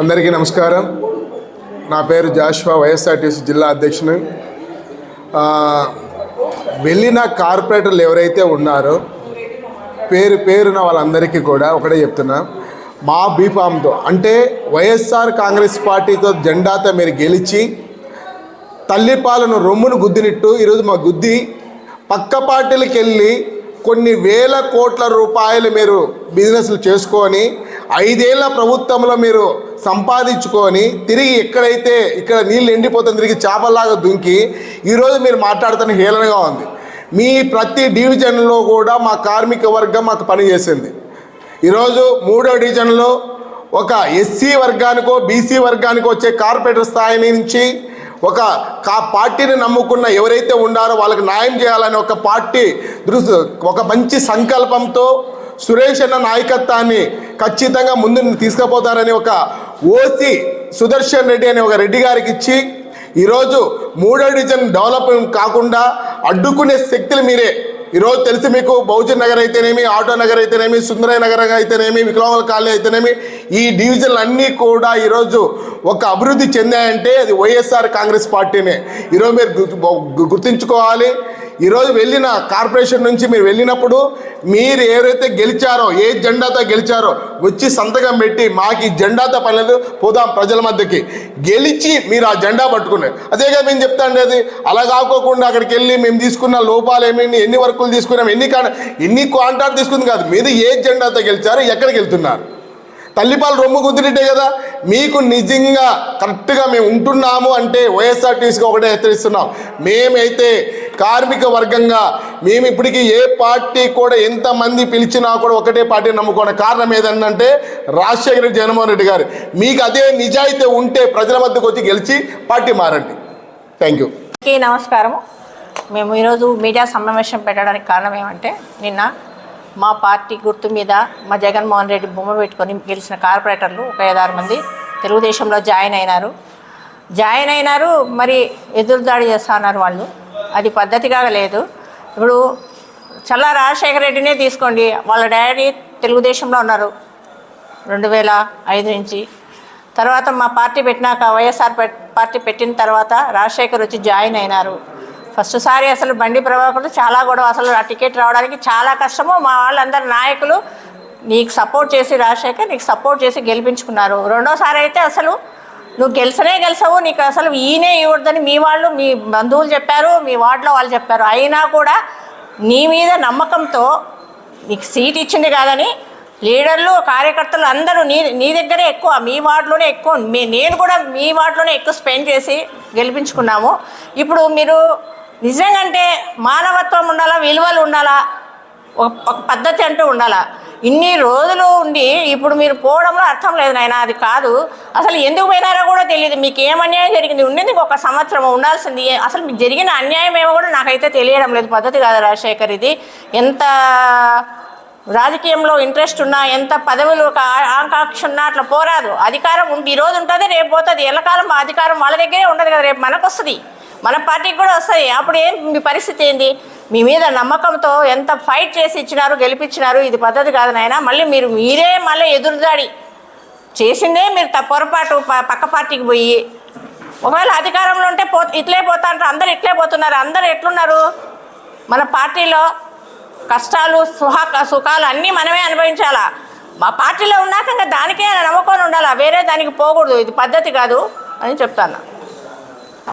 అందరికీ నమస్కారం. నా పేరు జాష్వా వైఎస్ఆర్టీసీ జిల్లా అధ్యక్షుని. వెళ్ళిన కార్పొరేటర్లు ఎవరైతే ఉన్నారో పేరు పేరున వాళ్ళందరికీ కూడా ఒకటే చెప్తున్నా. మా బీఫామ్తో అంటే వైఎస్ఆర్ కాంగ్రెస్ పార్టీతో జెండాతో మీరు గెలిచి తల్లిపాలను రొమ్మును గుద్దినట్టు ఈరోజు మా గుద్ది పక్క పార్టీలకు వెళ్ళి కొన్ని వేల కోట్ల రూపాయలు మీరు బిజినెస్లు చేసుకొని ఐదేళ్ళ ప్రభుత్వంలో మీరు సంపాదించుకొని తిరిగి ఎక్కడైతే ఇక్కడ నీళ్ళు ఎండిపోతుంది తిరిగి చేపల్లాగా దుంకి ఈరోజు మీరు మాట్లాడుతున్న హేళనగా ఉంది. మీ ప్రతి డివిజన్లో కూడా మా కార్మిక వర్గం మాకు పనిచేసింది ఈరోజు మూడో డివిజన్లో ఒక ఎస్సీ వర్గానికో బీసీ వర్గానికో వచ్చే కార్పొరేటర్ స్థాయి నుంచి ఒక కా పార్టీని నమ్ముకున్న ఎవరైతే ఉండారో వాళ్ళకి న్యాయం చేయాలని ఒక పార్టీ దృష్టి ఒక మంచి సంకల్పంతో సురేష్ అన్న నాయకత్వాన్ని ఖచ్చితంగా ముందు తీసుకుపోతారని ఒక ఓసి సుదర్శన్ రెడ్డి అనే ఒక రెడ్డి గారికి ఇచ్చి ఈరోజు మూడో డివిజన్ డెవలప్మెంట్ కాకుండా అడ్డుకునే శక్తులు మీరే ఈరోజు తెలిసి మీకు బహుజన్ నగర్ అయితేనేమి ఆటో నగర్ అయితేనేమి సుందరయ్య నగర్ అయితేనేమి వికలాంగుల కాలనీ అయితేనేమి ఈ డివిజన్లు అన్నీ కూడా ఈరోజు ఒక అభివృద్ధి చెందాయంటే అది వైఎస్ఆర్ కాంగ్రెస్ పార్టీనే. ఈరోజు మీరు గుర్తుంచుకోవాలి ఈరోజు వెళ్ళిన కార్పొరేషన్ నుంచి మీరు వెళ్ళినప్పుడు మీరు ఎవరైతే గెలిచారో ఏ జెండాతో గెలిచారో వచ్చి సంతకం పెట్టి మాకు ఈ జెండాతో పనిలేదు పోదాం ప్రజల మధ్యకి. గెలిచి మీరు ఆ జెండా పట్టుకున్నారు. అదేగా మేము చెప్తా అండి అలా కాకోకుండా అక్కడికి వెళ్ళి మేము తీసుకున్న లోపాలు ఏమి ఎన్ని వర్కులు తీసుకున్నాం ఎన్ని కా ఎన్ని కాంట్రాక్ట్ తీసుకుంది కాదు మీరు ఏ జెండాతో గెలిచారో ఎక్కడికి వెళ్తున్నారు. తల్లిపాలు రొమ్ము కుదిరిటే కదా మీకు నిజంగా కరెక్ట్గా మేము ఉంటున్నాము అంటే వైఎస్ఆర్టీసీకి ఒకటే హెచ్చరిస్తున్నాం. మేమైతే కార్మిక వర్గంగా మేము ఇప్పటికీ ఏ పార్టీ కూడా ఎంతమంది పిలిచినా కూడా ఒకటే పార్టీ నమ్ముకున్న కారణం ఏదంటే రాజశేఖర రెడ్డి జగన్మోహన్ రెడ్డి గారు. మీకు అదే నిజాయితీ ఉంటే ప్రజల మధ్యకు వచ్చి గెలిచి పార్టీ మారండి. థ్యాంక్ యూ నమస్కారం నమస్కారము. మేము ఈరోజు మీడియా సమావేశం పెట్టడానికి కారణం ఏమంటే నిన్న మా పార్టీ గుర్తు మీద మా జగన్మోహన్ రెడ్డి బొమ్మ పెట్టుకొని గెలిచిన కార్పొరేటర్లు ఒక ఐదారు మంది తెలుగుదేశంలో జాయిన్ అయినారు. జాయిన్ అయినారు మరి ఎదురుదాడి చేస్తున్నారు వాళ్ళు. అది పద్ధతిగా లేదు. ఇప్పుడు చల్లా రాజశేఖర రెడ్డినే తీసుకోండి. వాళ్ళ డాడీ తెలుగుదేశంలో ఉన్నారు రెండు వేల ఐదు నుంచి. తర్వాత మా పార్టీ పెట్టినాక వైఎస్ఆర్ పార్టీ పెట్టిన తర్వాత రాజశేఖర్ వచ్చి జాయిన్ అయినారు. ఫస్ట్ సారి అసలు బండి ప్రభాకర్ చాలా గొడవ. అసలు ఆ టికెట్ రావడానికి చాలా కష్టము. మా వాళ్ళందరు నాయకులు నీకు సపోర్ట్ చేసి రాజశేఖర్ నీకు సపోర్ట్ చేసి గెలిపించుకున్నారు. రెండోసారి అయితే అసలు నువ్వు గెలిచనే గెలిచావు. నీకు అసలు ఈయనే ఇవ్వద్దని మీ వాళ్ళు మీ బంధువులు చెప్పారు మీ వార్డులో వాళ్ళు చెప్పారు. అయినా కూడా నీ మీద నమ్మకంతో నీకు సీట్ ఇచ్చింది కాదని లీడర్లు కార్యకర్తలు అందరూ నీ నీ దగ్గరే ఎక్కువ మీ వార్డులోనే ఎక్కువ మీ నేను కూడా మీ వార్డులోనే ఎక్కువ స్పెండ్ చేసి గెలిపించుకున్నాము. ఇప్పుడు మీరు నిజంగా అంటే మానవత్వం ఉండాలా విలువలు ఉండాలా ఒక పద్ధతి అంటూ ఉండాలా? ఇన్ని రోజులు ఉండి ఇప్పుడు మీరు పోవడంలో అర్థం లేదు నాయన అది కాదు. అసలు ఎందుకు పోయినారో కూడా తెలియదు. మీకు ఏం అన్యాయం జరిగింది? ఉండేందుకు ఒక సంవత్సరం ఉండాల్సింది అసలు మీకు జరిగిన అన్యాయం ఏమో కూడా నాకైతే తెలియడం లేదు. పద్ధతి కాదు రాజశేఖర్ ఇది. ఎంత రాజకీయంలో ఇంట్రెస్ట్ ఉన్నా ఎంత పదవులు ఒక ఆకాంక్ష ఉన్నా అట్లా పోరాదు. అధికారం ఉంది. ఈ రోజు ఉంటుంది రేపు పోతుంది. ఎల్లకాలం అధికారం వాళ్ళ దగ్గరే ఉండదు కదా రేపు మనకు వస్తుంది మన పార్టీకి కూడా వస్తాయి. అప్పుడు ఏం మీ పరిస్థితి ఏంది మీ మీద నమ్మకంతో ఎంత ఫైట్ చేసి ఇచ్చినారు గెలిపించినారు ఇది పద్ధతి కాదు నాయన. మళ్ళీ మీరు మీరే మళ్ళీ ఎదురుదాడి. చేసిందే మీరు త- పొరపాటు ప- పక్క పార్టీకి పోయి. ఒకవేళ అధికారంలో ఉంటే పో ఇట్లే పోతా అంటారు. అందరు ఇట్లే పోతున్నారు. అందరు ఎట్లున్నారు? మన పార్టీలో కష్టాలు సుహా సుఖాలు అన్నీ మనమే అనుభవించాలా? మా పార్టీలో ఉన్నాక ఇంకా దానికే నమ్మకం ఉండాలా? వేరే దానికి పోకూడదు. ఇది పద్ధతి కాదు అని చెప్తాను.